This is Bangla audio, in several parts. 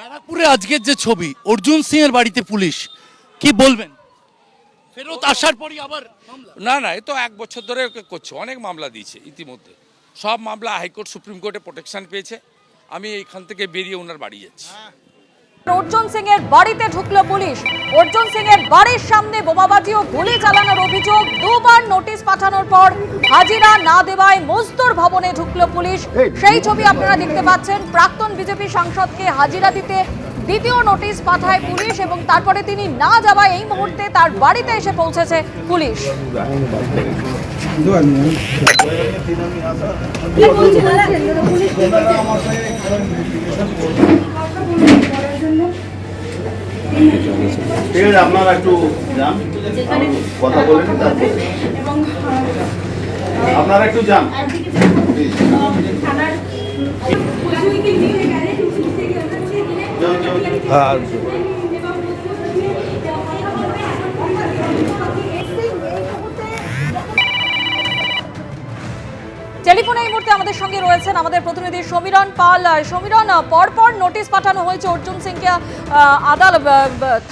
ব্যারাকপুরে আজকের যে ছবি অর্জুন সিং এর বাড়িতে পুলিশ কি বলবেন? ফেরত আসার পরই আবার না না এ তো এক বছর ধরে ওকে করছে অনেক মামলা দিয়েছে ইতিমধ্যে। সব মামলা হাইকোর্ট সুপ্রিম কোর্টে প্রোটেকশন পেয়েছে। আমি এইখান থেকে বেরিয়ে ওনার বাড়ি যাচ্ছি। অর্জুন সিং এর বাড়িতে ঢুকলো পুলিশ। অর্জুন সিং এর বাড়ির সামনে বোমাবাজি ও গুলি চালানোর অভিযোগ দুবার নোটিশ পাঠানোর পর হাজিরা না দেওয়ায় মজদুর ভবনে ঢুকলো পুলিশ। সেই ছবি আপনারা দেখতে পাচ্ছেন। প্রাক্তন বিজেপি সাংসদকে হাজিরা দিতে দ্বিতীয় নোটিশ পাঠায় পুলিশ এবং তারপরে তিনি না যাওয়ায় এই মুহূর্তে তার বাড়িতে এসে পৌঁছেছে পুলিশ। ঠিক আছে আপনারা একটু যান কথা বলে নিন তারপর। আপনারা একটু যান। টেলিফোনে এই মুহূর্তে আমাদের সঙ্গে রয়েছেন আমাদের প্রতিনিধি সমীরণ পাল। সমীরণ, পরপর নোটিশ পাঠানো হয়েছে অর্জুন সিংকে। আদাল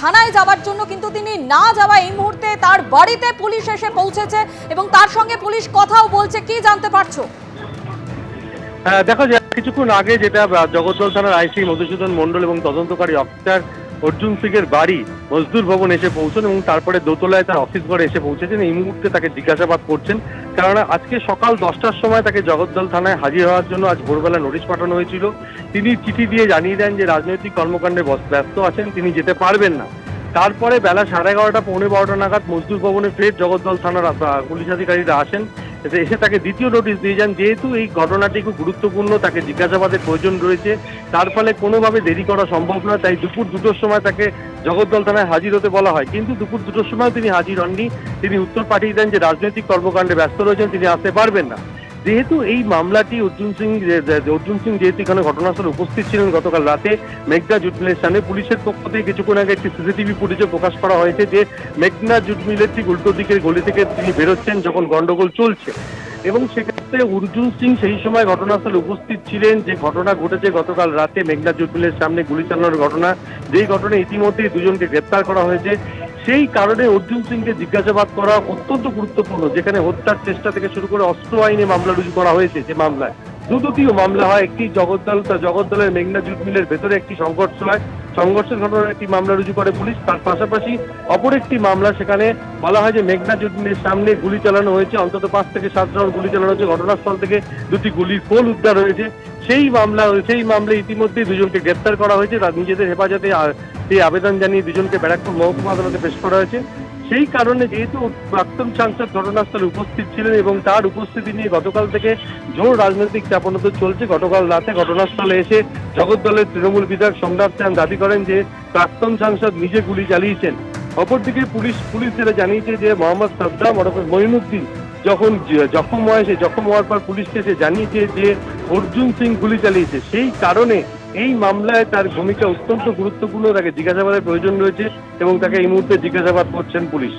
থানায় যাওয়ার জন্য কিন্তু তিনি না যাওয়া এই মুহূর্তে তার বাড়িতে পুলিশ এসে পৌঁছেছে এবং তার সঙ্গে পুলিশ কথাও বলছে। কি জানতে পারছ? দেখা কিছুক্ষণ আগে যেটা জগদ্দল থানার আইসি মধুসূদন মন্ডল এবং তদন্তকারী অফিসার অর্জুন সিংয়ের বাড়ি মজদুর ভবন এসে পৌঁছন এবং তারপরে দোতলায় তার অফিস ঘরে এসে পৌঁছেছেন। এই মুহূর্তে তাকে জিজ্ঞাসাবাদ করছেন। কেননা আজকে সকাল দশটার সময় তাকে জগদ্দল থানায় হাজির হওয়ার জন্য আজ ভোরবেলা নোটিশ পাঠানো হয়েছিল। তিনি চিঠি দিয়ে জানিয়ে দেন যে রাজনৈতিক কর্মকাণ্ডে ব্যস্ত আছেন, তিনি যেতে পারবেন না। তারপরে বেলা সাড়ে এগারোটা, পৌনে বারোটা নাগাদ মজদুর ভবনে ফের জগদ্দল থানার পুলিশ আধিকারিকরা আসেন। এসে তাকে দ্বিতীয় নোটিশ দিয়ে যান। যেহেতু এই ঘটনাটি খুব গুরুত্বপূর্ণ, তাকে জিজ্ঞাসাবাদের প্রয়োজন রয়েছে। তার ফলে কোনোভাবে দেরি করা সম্ভব নয়, তাই দুপুর দুটোর সময় তাকে জগদ্দল থানায় হাজির হতে বলা হয়। কিন্তু দুপুর দুটোর সময় তিনি হাজির হননি। তিনি উত্তর পাঠিয়ে দেন যে রাজনৈতিক কর্মকাণ্ডে ব্যস্ত রয়েছেন, তিনি আসতে পারবেন না। যেহেতু এই মামলাটি অর্জুন সিং অর্জুন সিং যেহেতু এখানে ঘটনাস্থলে উপস্থিত ছিলেন, গতকাল রাতে মেঘনা জুট মিলের সামনে পুলিশের পক্ষ থেকে কিছুক্ষণ আগে একটি সিসিটিভি ফুটেজে প্রকাশ করা হয়েছে যে মেঘনা জুট মিলের ঠিক উল্টো দিকের গলি থেকে তিনি বেরোচ্ছেন যখন গন্ডগোল চলছে। এবং সেক্ষেত্রে অর্জুন সিং সেই সময় ঘটনাস্থলে উপস্থিত ছিলেন যে ঘটনা ঘটেছে গতকাল রাতে মেঘনা জুট মিলের সামনে গুলি চালানোর ঘটনা। যেই ঘটনায় ইতিমধ্যেই দুজনকে গ্রেপ্তার করা হয়েছে। সেই কারণে অর্জুন সিংকে জিজ্ঞাসাবাদ করা অত্যন্ত গুরুত্বপূর্ণ, যেখানে হত্যার চেষ্টা থেকে শুরু করে অস্ত্র আইনে মামলা রুজু করা হয়েছে যে মামলায়। দুদকীয় মামলা হয় একটি জগদ্দল জগদ্দলের মেঘনা জুট মিলের ভেতরে একটি সংঘর্ষ হয়। সংঘর্ষের ঘটনার একটি মামলা রুজু করে পুলিশ। তার পাশাপাশি অপর একটি মামলা সেখানে বলা হয় যে মেঘনা জুটিনের সামনে গুলি চালানো হয়েছে। অন্তত পাঁচ থেকে সাত রাউন্ড গুলি চালানো হয়েছে। ঘটনাস্থল থেকে দুটি গুলির খোল উদ্ধার হয়েছে। সেই মামলা, সেই মামলায় ইতিমধ্যেই দুজনকে গ্রেপ্তার করা হয়েছে। তার নিজেদের হেফাজতে সেই আবেদন জানিয়ে দুজনকে ব্যারাকপুর মহকুমা আদালতে পেশ করা হয়েছে। সেই কারণে যেহেতু প্রাক্তন সাংসদ ঘটনাস্থলে উপস্থিত ছিলেন এবং তার উপস্থিতি নিয়ে গতকাল থেকে জোর রাজনৈতিক চাপানোতর চলছে। গতকাল রাতে ঘটনাস্থলে এসে জগদ্দলের তৃণমূল বিধায়ক সম্রাট চান দাবি করেন যে প্রাক্তন সাংসদ নিজে গুলি চালিয়েছেন। অপরদিকে পুলিশ পুলিশ যেটা জানিয়েছে যে মোহাম্মদ সাদ্দাম ওরফে মঈনুদ্দিন যখন জখম হয়েছে জখম হওয়ার পর পুলিশকে এসে জানিয়েছে যে অর্জুন সিং গুলি চালিয়েছে। সেই কারণে এই মামলায় তার ভূমিকা অত্যন্ত গুরুত্বপূর্ণ, তাকে জিজ্ঞাসাবাদের প্রয়োজন রয়েছে এবং তাকে এই মুহূর্তে জিজ্ঞাসাবাদ করছেন পুলিশ।